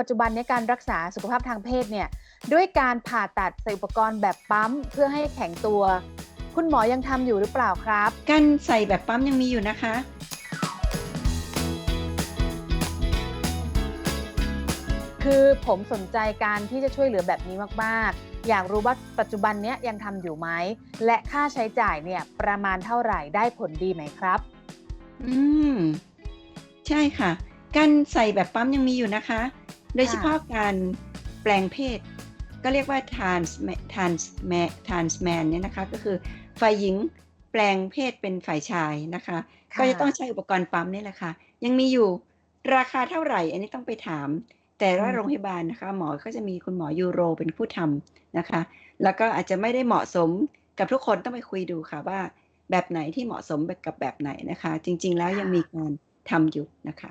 ปัจจุบันเนี้การรักษาสุขภาพทางเพศเนี่ยด้วยการผ่าตัดใส่อุปกรณ์แบบปั๊มเพื่อให้แข็งตัว คุณหมอยังทำอยู่หรือเปล่าครับ การใส่แบบปั๊มยังมีอยู่นะคะ คือผมสนใจการที่จะช่วยเหลือแบบนี้มากๆ อยากรู้ว่าปัจจุบันเนี้ยยังทำอยู่ไหม และค่าใช้จ่ายเนี่ยประมาณเท่าไหร่ได้ผลดีไหมครับ อืม ใช่ค่ะ การใส่แบบปั๊มยังมีอยู่นะคะ โดยเฉพาะการแปลงเพศ ก็เรียกว่า trans trans trans man เนี่ยนะคะ ก็คือฝ่ายหญิงแปลงเพศเป็นฝ่ายชายนะคะค่ะก็จะต้องใช้อุปกรณ์ปั๊มนี่แหละค่ะ ยังมีอยู่ราคาเท่าไหร่ อันนี้ต้องไปถาม แต่ละโรงพยาบาลนะคะ หมอก็จะมีคุณหมอยูโรเป็นผู้ทำนะคะ แล้วก็อาจจะไม่ได้เหมาะสมกับทุกคนต้องไปคุยดูค่ะว่า แบบไหนที่เหมาะสมกับแบบไหนนะคะ จริง ๆ แล้วยังมีการทำอยู่นะคะ